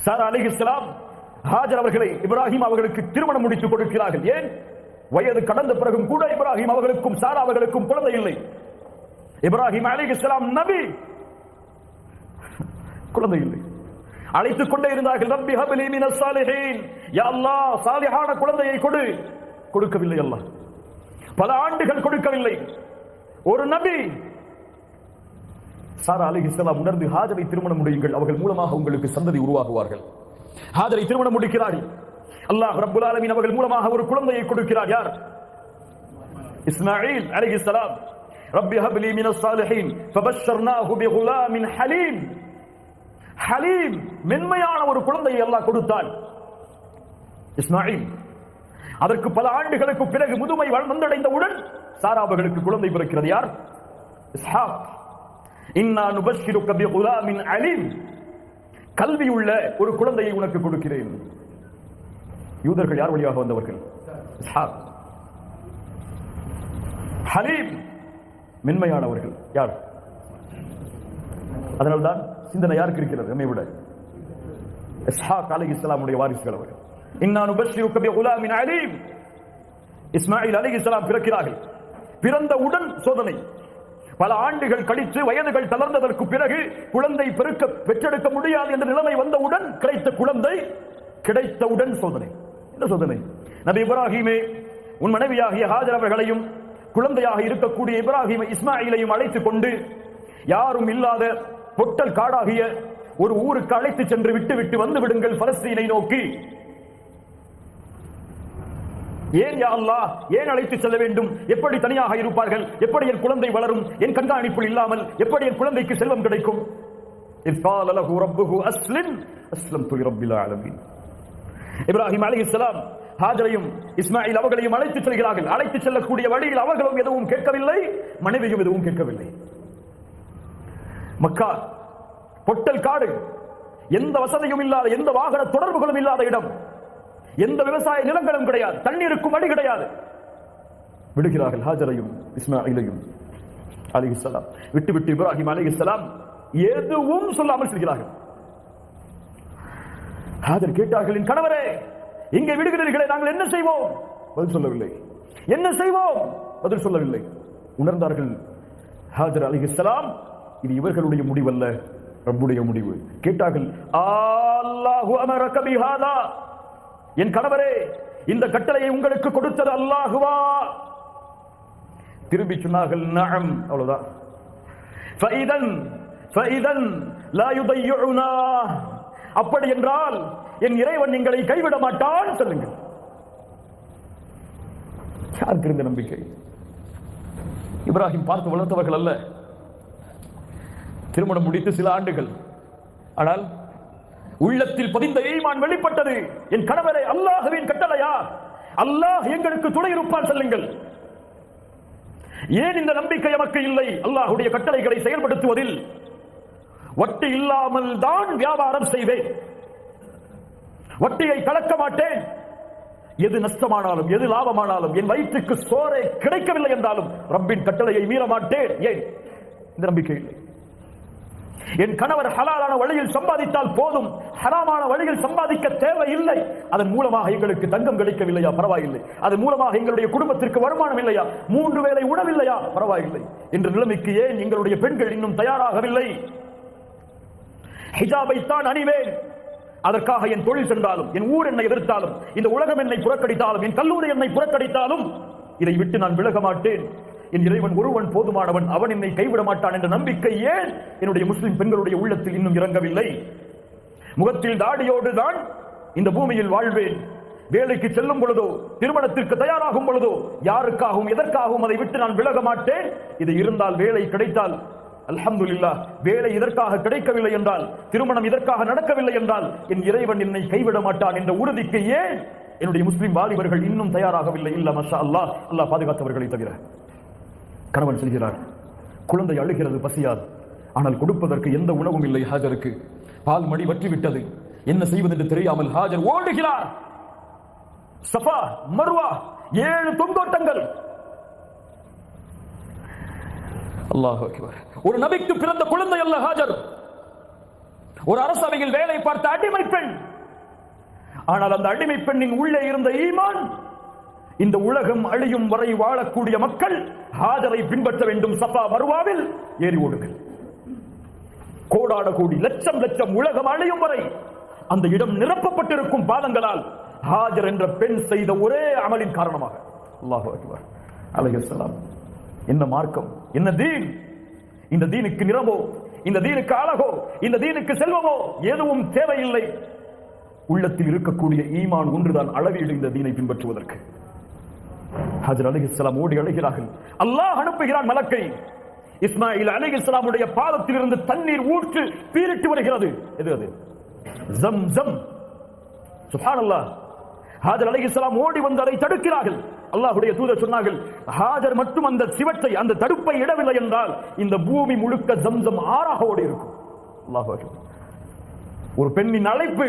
சாரா அலி இஸ்லாம் ஹாஜர் அவர்களை இப்ராஹிம் அவர்களுக்கு திருமணம் முடித்து கொடுக்கிறார்கள். ஏன்? வயது கடந்த பிறகும் கூட இப்ராஹிம் அவர்களுக்கும் சாரா அவர்களுக்கும் குழந்தை இல்லை. இப்ராஹிம் அலி இஸ்லாம் நபி. குழந்தை இல்லை. அழைத்துக் கொண்டே இருந்தார்கள் ரப்பி ஹபிலி மின சாலிஹீன். யா அல்லாஹ் சாலிஹான குழந்தையை கொடு. கொடுக்கவில்லை அல்லாஹ். பல ஆண்டுகள் கொடுக்கவில்லை. ஒரு நபி சாரா அலிஹிஸ்ஸலாம் உணர்ந்து ஹாஜரை திருமணம் முடியுங்கள். அவர்கள் மூலமாக உங்களுக்கு சந்ததி உருவாகுவார்கள். ஹாஜரை திருமணம் முடிக்கிறார்கள் அல்லாஹ் ரபுல் ஆலமின் அவர்கள் மூலமாக ஒரு குழந்தையை கொடுக்கிறார். யார்? இஸ்மாயில் அலைஹிஸ்ஸலாம் ரப்பி ஹப்லி மினஸ் சாலிஹீன். ஃபபஷர்னாஹு பிகுலாமின் ஹலீம். ஹலீம் மென்மையான ஒரு குழந்தையை அல்லாஹ் கொடுத்தான் இஸ்மாயில். அதற்கு பல ஆண்டுகளுக்கு பிறகு முதுமை வந்தடைந்தவுடன் சாரா அவர்களுக்கு குழந்தை பிறக்கிறது. யார்? இஸ்ஹாக். இன்னா நுபஷ்ஷிருக்க பிகுலாமின் அலீம். கல்வி உள்ள ஒரு குழந்தையை உனக்கு கொடுக்கிறேன். யூதர்கள் யார் வழியாக வந்தவர்கள்? ஹலீம். மென்மையானவர்கள். யார்? அதனால்தான் சிந்தனை யாருக்கு இருக்கிறது? நம்மை விட. இஸ்ஹாக் அலி இஸ்லாமுடைய வாரிசுகள் அவர்கள். இன்னான் உபஷிருக்க குலாமின் அலீம். இஸ்மாயில் அலி இஸ்லாம் பிறக்கிறார்கள். பிறந்தவுடன் சோதனை. பல ஆண்டுகள் கழித்து வயதுகள் தளர்ந்ததற்கு பிறகு குழந்தை பெருக்க பெற்றெடுக்க முடியாது என்ற நிலைமை வந்தவுடன் கிடைத்த குழந்தை கிடைத்தவுடன் சோதனை. என்ன சோதனை? நபி இப்ராஹிமே உன் மனைவியாகிய ஹாஜர் அவர்களையும் குழந்தையாக இருக்கக்கூடிய இப்ராஹிம் இஸ்மாயிலையும் அழைத்துக் கொண்டு யாரும் இல்லாத பொட்டல் காடாகிய ஒரு ஊருக்கு அழைத்து சென்று விட்டு விட்டு வந்து விடுங்கள் பலஸ்தீனை நோக்கி. ஏன் யா அல்லாஹ்? ஏன் அழைத்து செல்ல வேண்டும்? எப்படி தனியாக இருப்பார்கள்? எப்படி என் குழந்தை வளரும்? என் கண்காணிப்பில் இல்லாமல் எப்படி என் குழந்தைக்கு செல்வம் கிடைக்கும்? இப்ராஹிம் அலி இஸ்லாம் ஹாஜரையும் இஸ்மாயில் அவர்களையும் அழைத்து செல்கிறார்கள். அழைத்து செல்லக்கூடிய வழியில் அவர்களும் எதுவும் கேட்கவில்லை. மனைவியும் எதுவும் கேட்கவில்லை. மக்கா பொட்டல் காடு எந்த வசதியும் இல்லாத எந்த வாகன தொடர்புகளும் இல்லாத இடம். எந்த விவசாய நிலங்களும் கிடையாது. தண்ணீருக்கும் வழி கிடையாது. விடுகிறார்கள் ஹாஜரையும் இஸ்மாயிலையும். அலிஹிஸ்லாம் விட்டு விட்டு இப்ராஹிம் அலிஹிஸ்லாம் எதுவும் சொல்லாமல் செல்கிறார்கள். ஹாஜர் கேட்டார்கள் என் கணவரே இங்கே விடுகிறீர்களே நாங்கள் என்ன செய்வோம்? பதில் சொல்லவில்லை. என்ன செய்வோம்? பதில் சொல்லவில்லை. உணர்ந்தார்கள் ஹாஜர் அலிஹிஸ்லாம் இது இவர்களுடைய முடிவல்ல ரப்புடைய முடிவு. கேட்டார்கள் அல்லாஹு அமரக பிஹாதா. என் கணவரே இந்த கட்டளையை உங்களுக்கு கொடுத்தது அல்லாஹுவா. திரும்பி சொன்னார்கள் நகம் அவ்வளவுதான். ஃபைதன் ஃபைதன் லா யுதையுனா. அப்படி என்றால் என் இறைவன் எங்களை கைவிட மாட்டான் சொல்லுங்கள். யாருக்கு இருந்த நம்பிக்கை? இப்ராஹிம் பார்த்து வளர்த்தவர்கள் அல்ல. திருமணம் முடித்து சில ஆண்டுகள். ஆனால் உள்ளத்தில் பதிந்த ஈமான் வெளிப்பட்டது. என் கணவரை அல்லாஹுவின் கட்டளையா அல்லாஹ் எங்களுக்கு துணை இருப்பான் சொல்லுங்கள். ஏன் இந்த நம்பிக்கை நமக்கு இல்லை? அல்லாஹுடைய கட்டளைகளை செயல்படுத்துவதில் வட்டி இல்லாமல் தான் வியாபாரம் செய்வேன். வட்டியை கலக்க மாட்டேன். எது நஷ்டமானாலும் எது லாபமானாலும் என் வயிற்றுக்கு சோறை கிடைக்கவில்லை என்றாலும் ரப்பின் கட்டளையை மீற மாட்டேன். ஏன்? இந்த நம்பிக்கை இல்லை. என் கணவர் ஹலாலான வழியில் சம்பாதித்தால் போதும். ஹராமான வழியில் சம்பாதிக்க தேவையில்லை. அதன் மூலமாக எங்களுக்கு தங்கம் கிடைக்கவில்லையா? பரவாயில்லை. அதன் மூலமாக எங்களுடைய குடும்பத்திற்கு வருமானம் இல்லையா? மூன்று வேளை உணவில்லையா? பரவாயில்லை. என்ற நிலைமைக்கு ஏன் எங்களுடைய பெண்கள் இன்னும் தயாராகவில்லை? ஹிஜாபை தான் அணிவேன். அதற்காக என் தொழில் சென்றாலும் என் ஊர் என்னை எதிர்த்தாலும் இந்த உலகம் என்னை புறக்கடித்தாலும் என் கல்லூரி என்னை புறக்கடித்தாலும் இதை விட்டு நான் விலக மாட்டேன். என் இறைவன் ஒருவன் போதுமானவன் அவன் என்னை கைவிட மாட்டான் என்ற நம்பிக்கை ஏன் என்னுடைய முஸ்லிம் பெண்களுடைய உள்ளத்தில் இன்னும் இறங்கவில்லை? முகத்தில் தாடியோடு தான் இந்த பூமியில் வாழ்வேன். வேலைக்கு செல்லும் பொழுதோ திருமணத்திற்கு தயாராகும் பொழுதோ யாருக்காகவும் எதற்காகவும் அதை விட்டு நான் விலக மாட்டேன்? இது இருந்தால் வேலை கிடைத்தால் அல்ஹம்துலில்லாஹ் வேலை இதற்காக கிடைக்கவில்லை என்றால் திருமணம் இதற்காக நடக்கவில்லை என்றால் என் இறைவன் என்னை கைவிட மாட்டான் என்ற உறுதிக்கு ஏன்? என்னுடைய முஸ்லிம் வாலிபர்கள் இன்னும் தயாராகவில்லை இல்ல மஷா அல்லாஹ். அல்லாஹ் பாதுகாத்தவர்களை தவிர. கணவன் செல்கிறார். குழந்தை அழுகிறது பசியாது ஆனால் கொடுப்பதற்கு எந்த உணவும் இல்லை ஹாஜருக்கு. பால் மடி வற்றி விட்டது என்ன செய்வதென்று தெரியாமல் ஹாஜர் ஓடுகிறார். சஃபா மர்வா ஏழு தொங்கோட்டங்கள். அல்லாஹ் ஒரு நபிக்கு பிறந்த குழந்தை அல்ல ஹாஜர். ஒரு அரசவையில் வேலை பார்த்த அடிமை பெண். ஆனால் அந்த அடிமை பெண்ணின் உள்ளே இருந்த ஈமான் இந்த உலகம் அழியும் வரை வாழக்கூடிய மக்கள் ஹாஜரை பின்பற்ற வேண்டும். சஃபா மருவாவில் ஏறி ஓடுங்கள். கோடாட கோடி லட்சம் லட்சம் உலகம் அழியும் வரை அந்த இடம் நிரப்பப்பட்டிருக்கும் பாதங்களால் ஹாஜர் என்ற பெண் செய்த ஒரே அமலின் காரணமாக. அல்லாஹு அக்பர். என்ன மார்க்கம்? என்ன தீன்? இந்த தீனுக்கு நிறமோ? இந்த தீனுக்கு அழகோ? இந்த தீனுக்கு செல்வமோ? எதுவும் தேவையில்லை. உள்ளத்தில் இருக்கக்கூடிய ஈமான் ஒன்றுதான் அளவீடு இந்த தீனை பின்பற்றுவதற்கு. ஹஜர் அலிஹிஸ்லாம் ஓடி அழுகிறார்கள். அல்லாஹ் அனுப்புகிறான் மலக்கை. இஸ்மாயில் அலிஹிஸ்லாமுடைய பாதத்தில் இருந்து தண்ணீர் ஊற்று பீரிட்டு வருகிறது. எது அது? ஜம் ஜம். அல்லாஹ் ஹாஜர் அலைஹிஸ்ஸலாம் ஓடி வந்து அதை தடுக்கிறார்கள். அல்லாஹ்வுடைய தூதர் சொன்னார்கள் ஹாஜர் மட்டும் அந்த சிவத்தை அந்த தடுப்பை இடவில்லை என்றால் இந்த பூமி முழுக்க ஜம்சம் ஆறாக ஓடி இருக்கும் அல்லாஹ் அக்பர். ஒரு பெண்ணின் அழைப்பு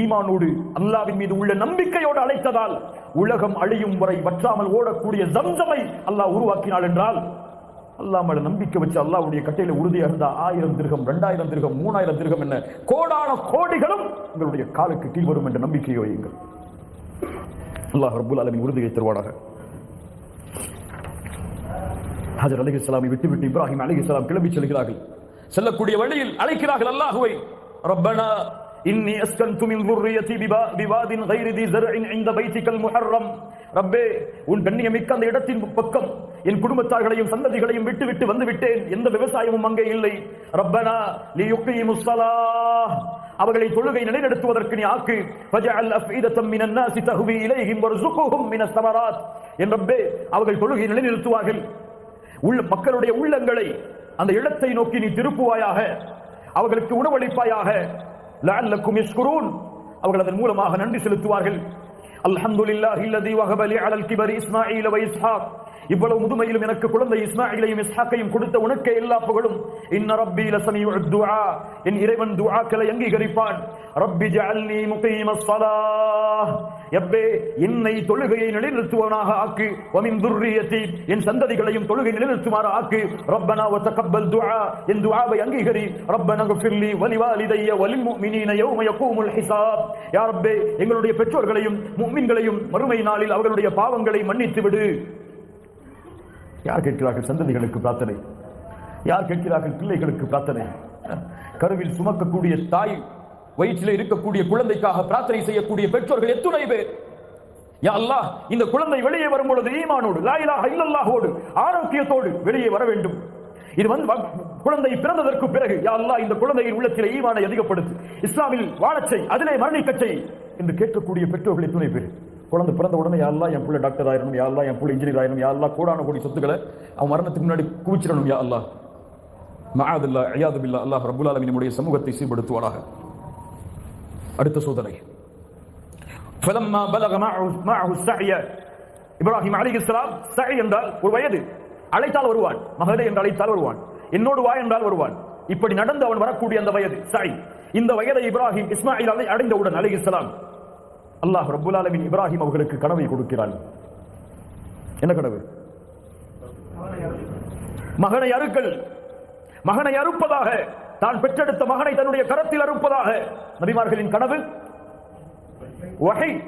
ஈமானோடு அல்லாவின் மீது உள்ள நம்பிக்கையோடு அழைத்ததால் உலகம் அழியும் வரை வற்றாமல் ஓடக்கூடிய ஜம்சமை அல்லாஹ் உருவாக்கினாள் என்றால் அல்லாஹ் மேல நம்பிக்கை வச்சு அல்லாவுடைய கட்டையில உறுதியாக இருந்தா ஆயிரம் திருகம் ரெண்டாயிரம் திருகம் மூணாயிரம் திருகம் என்ன? கோடான கோடிகளும் உங்களுடைய காலுக்கு கீழ் வரும் என்ற நம்பிக்கையோ எங்கள் அல்லாஹ் ரபுல் அலமின் உறுதியை தருவானாக. ஹஜர் அலிஹிஸ்லாமை விட்டுவிட்டு இப்ராஹிம் அலிஹிஸ்லாம் கிளம்பி செல்கிறார்கள். செல்லக்கூடிய வழியில் அழைக்கிறார்கள் அல்லாஹுவை. ரப்பனா இன்னி அஸ்கன்து மின் ذُرِّيَّتِي بِبَا- بِوَادٍ غَيْرِ ذِي زَرْعٍ عِندَ بَيْتِكَ الْمُحَرَّمْ ரப்பே உன் கண்ணியமிக்க அந்த இடத்தின் பக்கம் என் குடும்பத்தார்களையும் சந்ததிகளையும் விட்டு விட்டு வந்து விட்டேன் எந்த விவசாயமும் அங்கே இல்லை ரப்பனா லியுகீமுஸ் ஸலாஹ் அவர்களை தொழுகை நிலைநிறுத்துவதற்கு நீ ஆக்கு ஃபஜஅல் அஃபீதத்தம் மினன் நாஸி தஹ்வி இலைஹிம் வர்சுகுஹும் மினஸ் ஸமராத் என் ரப்பே அவர்கள் தொழுகை நிலைநிறுத்துவார்கள் உள்ள மக்களுடைய உள்ளங்களை அந்த இடத்தை நோக்கி நீ திருப்புவாயாக அவர்களுக்கு உணவளிப்பாயாக. லஅல்லக்கும் யஷ்குரூன். அவர்கள் அதன் மூலமாக நன்றி செலுத்துவார்கள். அல்ஹம்துலில்லாஹி அல்லதி வஹப லி அலல் கிபரி இஸ்மாஈல வ இஸ்ஹாக். இவ்வளவு முதுமையிலும் எனக்கு குழந்தை இஸ்மாயிலையும் இஸ்ஹாக்கையும் கொடுத்த உனக்கே எல்லா புகழும். இன்ன ரப்பி லசமியுஅ துஆ. என் இறைவன் துஆக்களை அங்கீகரிப்பான். ரப்பி ஜஅல்னி முகீம ஸலாஹ். எப்பே என்னை தொழுகையை நிலைநிறுத்துவனாக ஆக்கு. வமின் துர்ரியத்தி என் சந்ததிகளையும் தொழுகை நிலைநிறுத்துமாறு ஆக்கு. ரப்பனா வ தகப்பல் துஆ என் துஆவை அங்கீகரி. ரப்பனா கஃபிர்லி வலிவாலிதைய வலில் முஃமினீன யௌம யகூமுல் ஹிசாப் யா ரப்பே எங்களுடைய பெற்றோர்களையும் முஃமின்களையும் மறுமை நாளில் அவர்களுடைய பாவங்களை மன்னித்து விடு. யார் கேட்கிறார்கள் சந்ததிகளுக்கு பிரார்த்தனை? யார் கேட்கிறார்கள் பிள்ளைகளுக்கு பிரார்த்தனை? கருவில் சுமக்கக்கூடிய தாய் வயிற்றில் இருக்கக்கூடிய குழந்தைக்காக பிரார்த்தனை செய்யக்கூடிய பெற்றோர்கள் எத்துணை பேர்? யா அல்லாஹ் இந்த குழந்தை வெளியே வரும் பொழுது ஈமானோடு லாயிலா ஹைலல்லாஹோடு ஆரோக்கியத்தோடு வெளியே வர வேண்டும். இது வந்து வ- குழந்தை பிறந்ததற்கு பிறகு யா அல்லாஹ் இந்த குழந்தையின் உள்ளத்தில் ஈமானை அதிகப்படுத்து. இஸ்லாமில் வாழச்சை அதிலே மரணிக்கச்சை என்று கேட்கக்கூடிய பெற்றோர்களை துணை பேர்? குழந்தை பிறந்த உடனே யா என் பிள்ளை டாக்டர் ஆயிரணும் யா அல்லாஹ் என் பிள்ளை இன்ஜினியர் ஆயிரணும் யா அல்லா கோடான கூடிய சொத்துக்களை அவன் மரணத்துக்கு முன்னாடி குவிச்சிடணும் யா அல்லாஹ். மஆதுல்லா ஐயாது பில்லா அல்லாஹ் ரப்புல் சமூகத்தை சீர்படுத்துவாராக அடுத்த சோதனை فلما بلغ معه معه السعي இப்ராஹிம் அலைஹிஸ்ஸலாம் சை என்றால் ஒரு வயது அழைத்தால் வருவான் மகளே என்று அழைத்தால் வருவான் என்னோடு வா என்றால் வருவான் இப்படி நடந்து அவன் வரக்கூடிய அந்த வயது சை இந்த வயதை இப்ராஹிம் இஸ்மாயில் அலை அடைந்தவுடன் அலைஹிஸ்ஸலாம் அல்லாஹ் ரப்புல் ஆலமீன் இப்ராஹிம் அவர்களுக்கு கனவை கொடுக்கிறான் என்ன கனவு மகனை அறுக்கல் மகனை அறுப்பதாக தான் பெற்றெடுத்த மகனை தன்னுடைய கரத்தில் அறுப்பதாக. நபிமார்களின் கனவு. வகை.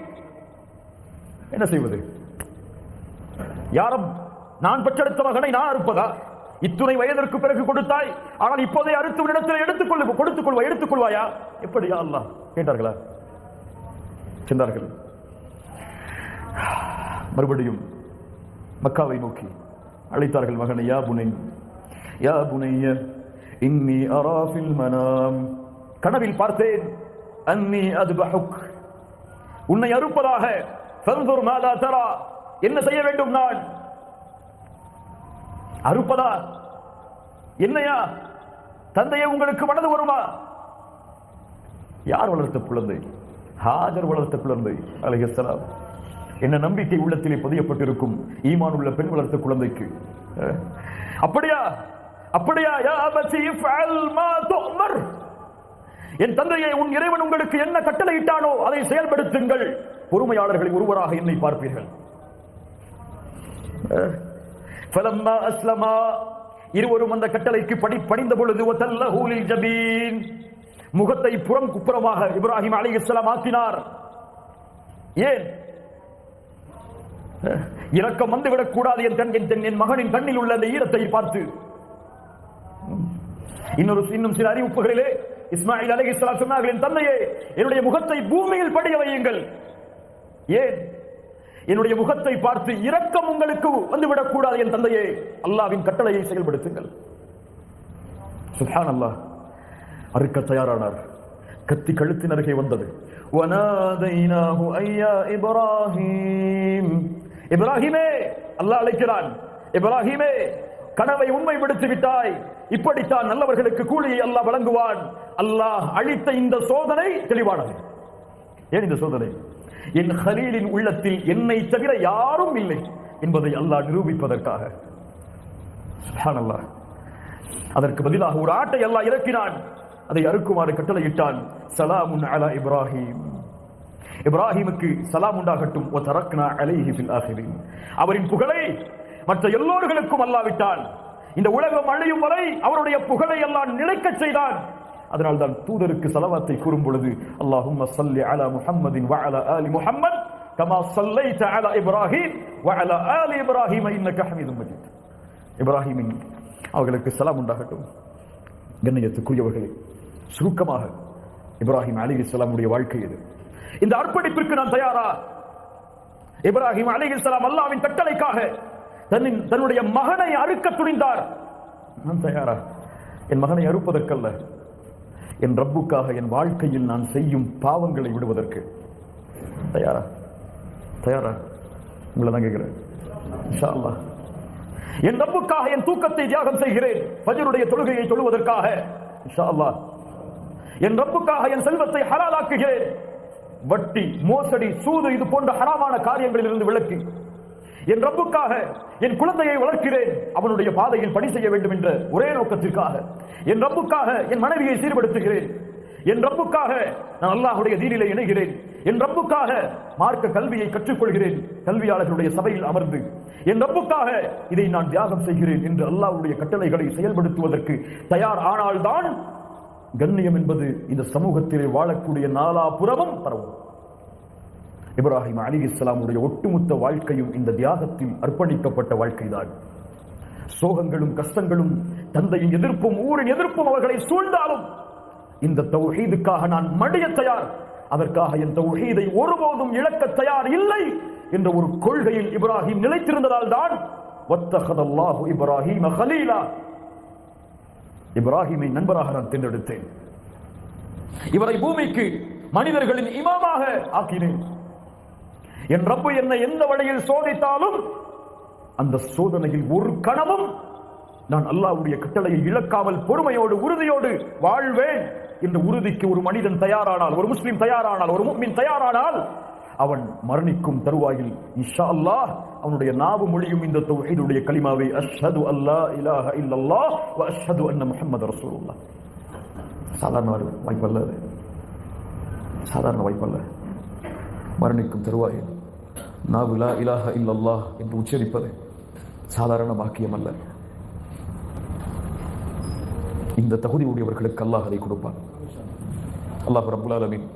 என்ன செய்வது? யாரும் நான் பெற்றெடுத்த மகனை நான் அறுப்பதா? இத்துணை வயதிற்கு பிறகு கொடுத்தாய். ஆனால் இப்போதே அறுத்து இடத்தில் எடுத்துக்கொள்ள கொடுத்துக் கொள்வாய் எடுத்துக் கொள்வாயா? எப்படி யா கேட்டார்களா? சென்றார்கள். மறுபடியும் மக்காவை நோக்கி அழைத்தார்கள் மகனை யா புனை யா புனைய இன்னி அராஃபில் மனாம். கனவில் பார்த்தேன். அன்னி அதுபஹுக். உன்னை அறுப்பதாக. ஃபன்துர் மாதா தரா. என்ன செய்ய வேண்டும் நான்? அறுப்பதா? என்னையா? தந்தையை உங்களுக்கு மனது வருமா? யார் வளர்த்த குழந்தை ஹாஜர் வளர்த்த குழந்தை அலைஹிஸ்ஸலாம் என்ன நம்பிக்கை உள்ளத்திலே பதியப்பட்டிருக்கும். ஈமான் உள்ள பெண் வளர்த்த குழந்தைக்கு. அப்படியா? அப்படியா? யா மசீ ஃபஅல் மா என் தந்தையை உன் இறைவன் உங்களுக்கு என்ன கட்டளையிட்டானோ அதை செயல்படுத்துங்கள். பொறுமையாளர்களில் ஒருவராக என்னை பார்ப்பீர்கள். ஃபலம்மா அஸ்லமா. இருவரும் அந்த கட்டளைக்கு படி படிந்த பொழுது ஒத்தல்லஹூலில் ஜபீன். முகத்தை புறம் குப்புறமாக இப்ராஹிம் அலி இஸ்லாம் ஆக்கினார். ஏன்? இரக்கம் வந்துவிடக் கூடாது என் தன் என் மகனின் கண்ணில் உள்ள அந்த ஈரத்தை பார்த்து. இன்னொரு இன்னும் சில அறிவிப்புகளிலே இஸ்மாயில் அலஹி சொன்னார்களின் தந்தையே என்னுடைய முகத்தை பூமியில் படிய வையுங்கள். ஏன்? என்னுடைய முகத்தை பார்த்து இரக்கம் உங்களுக்கு வந்துவிடக் கூடாது என் தந்தையே. அல்லாவின் கட்டளையை செயல்படுத்துங்கள். சுஹான் அல்லாஹ் அறுக்க தயாரானார். கத்தி கழுத்தின் அருகே வந்தது. இப்ராஹிம். இப்ராஹிமே! அல்லாஹ் அழைக்கிறான். இப்ராஹிமே! கனவை உண்மைப்படுத்தி விட்டாய் இப்படித்தான் நல்லவர்களுக்கு கூலியை அல்லாஹ் வழங்குவான். அல்லாஹ் அளித்த இந்த சோதனை தெளிவானது. ஏன் இந்த சோதனை? என் ஹலீலின் உள்ளத்தில் என்னை தவிர யாரும் இல்லை என்பதை அல்லாஹ் நிரூபிப்பதற்காக. அதற்கு பதிலாக ஒரு ஆட்டை அல்லாஹ் இறக்கினான். அதை அறுக்குமாறு கட்டளையிட்டான். சலாமுன் அலா இப்ராஹிம். இப்ராஹிமுக்கு சலாம் உண்டாகட்டும். ஒ தரக்னா அலைஹி ஃபில் ஆகிரின் அவரின் புகழை மற்ற எல்லோர்களுக்கும் அல்லாவிட்டான் இந்த உலகம் அழியும் வரை அவருடைய புகழை எல்லாம் நிலைக்கச் செய்தான். அதனால் தான் தூதருக்கு சலவாத்தை கூறும் பொழுது அல்லாஹும் ஸல்லி அலா முஹம்மதின் வ ஆலி முஹம்மத் கமா அலா இப்ராஹிம் வ ஆலி இப்ராஹிம் இன்னக ஹமீதும் மஜீத். இப்ராஹிமின் அவர்களுக்கு சலாம் உண்டாகட்டும். கண்ணியத்துக்குரியவர்களே சுருக்கமாக இப்ராஹிம் அலிஹிஸ்லாமுடைய வாழ்க்கை இது. இந்த அர்ப்பணிப்பிற்கு நான் தயாரா? இப்ராஹிம் அலிஹிஸ்லாம் அல்லாவின் கட்டளைக்காக தன்னுடைய மகனை அறுக்க துணிந்தார். நான் தயாரா? என் மகனை அறுப்பதற்கல்ல. என் ரப்புக்காக என் வாழ்க்கையில் நான் செய்யும் பாவங்களை விடுவதற்கு. தயாரா? தயாரா? உங்களை தான் கேட்கிறேன். அல்லாஹ் என் ரப்புக்காக என் தூக்கத்தை தியாகம் செய்கிறேன். பஜருடைய தொழுகையை தொழுவதற்காக. அல்லாஹ் என் ரப்புக்காக என் செல்வத்தை ஹலாலாக்குகிறேன். வட்டி மோசடி சூது இது போன்ற ஹராமான காரியங்களில் இருந்து விலக்கி. என் ரப்புக்காக என் குழந்தையை வளர்க்கிறேன். அவனுடைய பாதையில் பணி செய்ய வேண்டும் என்ற ஒரே நோக்கத்திற்காக. என் ரப்புக்காக என் மனைவியை சீர்படுத்துகிறேன். என் ரப்புக்காக நான் அல்லாஹுடைய தீனிலே இணைகிறேன். என் ரப்புக்காக மார்க்க கல்வியை கற்றுக்கொள்கிறேன். கல்வியாளர்களுடைய சபையில் அமர்ந்து என் ரப்புக்காக இதை நான் தியாகம் செய்கிறேன் என்று அல்லாஹ்வுடைய கட்டளைகளை செயல்படுத்துவதற்கு தயார் ஆனால்தான் கண்ணியம் என்பது இந்த சமூகத்திலே வாழக்கூடிய நாலாபுறமும் பரவும். இப்ராஹிம் அலி இஸ்லாமுடைய ஒட்டுமொத்த வாழ்க்கையும் இந்த தியாகத்தில் அர்ப்பணிக்கப்பட்ட வாழ்க்கைதான். சோகங்களும் கஷ்டங்களும் தந்தையின் எதிர்ப்பும் ஊரின் எதிர்ப்பும் அவர்களை சூழ்ந்தாலும் இந்த தௌஹீதுக்காக நான் மடிய தயார். அதற்காக என் தௌஹீதை ஒருபோதும் இழக்க தயார் இல்லை என்ற ஒரு கொள்கையில் இப்ராஹிம் நிலைத்திருந்ததால் தான் வத்தகதல்லாஹு இப்ராஹிம் ஹலீலா. இப்ராஹிமை நண்பராக நான் தேர்ந்தெடுத்தேன். இவரை பூமிக்கு மனிதர்களின் இமாமாக ஆக்கினேன். என் ரப்பு என்னை எந்த வழியில் சோதித்தாலும் அந்த சோதனையில் ஒரு கணமும் நான் அல்லாஹ்வுடைய கட்டளையை இழக்காமல் பொறுமையோடு உறுதியோடு வாழ்வேன் என்ற உறுதிக்கு ஒரு மனிதன் தயாரானால் ஒரு முஸ்லீம் தயாரானால் ஒரு முக்மின் தயாரானால் அவன் மரணிக்கும் தருவாயில் இஷா அல்லாஹ் அவனுடைய நாவு மொழியும் இந்த தௌஹீதுடைய கலிமாவை அஷ்ஹது அல்லா இலாஹ இல்லல்லா அஷ்ஹது அன்ன முஹம்மது ரசூலுல்லாஹ். சாதாரண வாய்ப்பல்ல சாதாரண வாய்ப்பல்ல மரணிக்கும் தருவாயில் நாவுலா இலாஹ இல்லல்லா என்று உச்சரிப்பது சாதாரண பாக்கியம் அல்ல இந்த தகுதி உடையவர்களுக்கு அல்லாஹ் அதை கொடுப்பான். அல்லாஹ் ரபுல் ஆலமீன்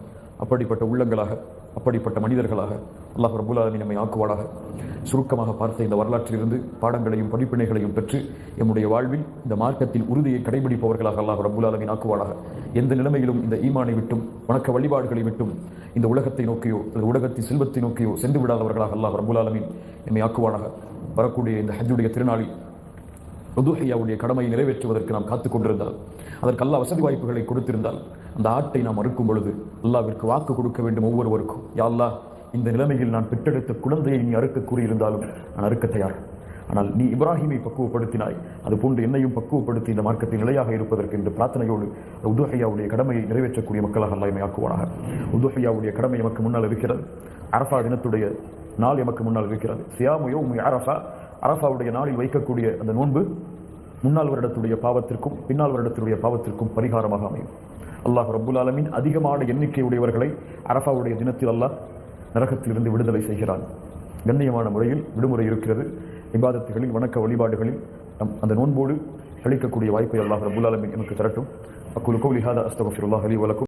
அப்படிப்பட்ட உள்ளங்களாக அப்படிப்பட்ட மனிதர்களாக அல்லாஹ் ரபுல் ஆலமீன் நம்மை ஆக்குவாடாக சுருக்கமாக பார்த்த இந்த வரலாற்றிலிருந்து பாடங்களையும் படிப்பினைகளையும் பெற்று எம்முடைய வாழ்வில் இந்த மார்க்கத்தில் உறுதியை கடைபிடிப்பவர்களாக அல்லாஹ் ரபுல்லாலமின் ஆலமீன் எந்த நிலைமையிலும் இந்த ஈமானை விட்டும் வணக்க வழிபாடுகளை விட்டும் இந்த உலகத்தை நோக்கியோ அல்லது உலகத்தின் செல்வத்தை நோக்கியோ சென்று விடாதவர்களாக அல்லாஹ் ரபுல்லாலமின் ஆலமீன் எம்மை ஆக்குவாடாக வரக்கூடிய இந்த ஹஜ்ஜுடைய திருநாளில் உதுஹையாவுடைய கடமையை நிறைவேற்றுவதற்கு நாம் காத்துக் கொண்டிருந்தால் அதற்கு வசதி வாய்ப்புகளை கொடுத்திருந்தால் அந்த ஆட்டை நாம் அறுக்கும் பொழுது அல்லாவிற்கு வாக்கு கொடுக்க வேண்டும் ஒவ்வொருவருக்கும். யா அல்லாஹ் இந்த நிலைமையில் நான் பெற்றெடுத்த குழந்தையை நீ அறுக்க கூறியிருந்தாலும் நான் அறுக்க தயார். ஆனால் நீ இப்ராஹிமை பக்குவப்படுத்தினாய். அது போன்று என்னையும் பக்குவப்படுத்தி இந்த மார்க்கத்தில் நிலையாக இருப்பதற்கு இந்த பிரார்த்தனையோடு உதுஹையாவுடைய கடமையை நிறைவேற்றக்கூடிய மக்களாக அல்லாமை ஆக்குவானாக. உதுஹையாவுடைய கடமை எமக்கு முன்னால் இருக்கிறது. அரஃபா தினத்துடைய நாள் எமக்கு முன்னால் இருக்கிறது. சியாமுயோ அரஃபா. அரஃபாவுடைய நாளில் வைக்கக்கூடிய அந்த நோன்பு முன்னாள் வருடத்துடைய பாவத்திற்கும் பின்னால் வருடத்துடைய பாவத்திற்கும் பரிகாரமாக அமையும். அல்லாஹ் ரபுல் ஆலமின் அதிகமான எண்ணிக்கையுடையவர்களை அரஃபாவுடைய தினத்தில் அல்லாஹ் நரகத்திலிருந்து விடுதலை செய்கிறான். கண்ணியமான முறையில் விடுமுறை இருக்கிறது. இபாதத்துகளில் வணக்க வழிபாடுகளில் நம் அந்த நோன்போடு கழிக்கக்கூடிய வாய்ப்பை அல்லாஹ் ரப்புல் எனக்கு தரட்டும். அக்குல் கௌலி அஸ்தகஃபிருல்லாஹ் அலி வலக்கும்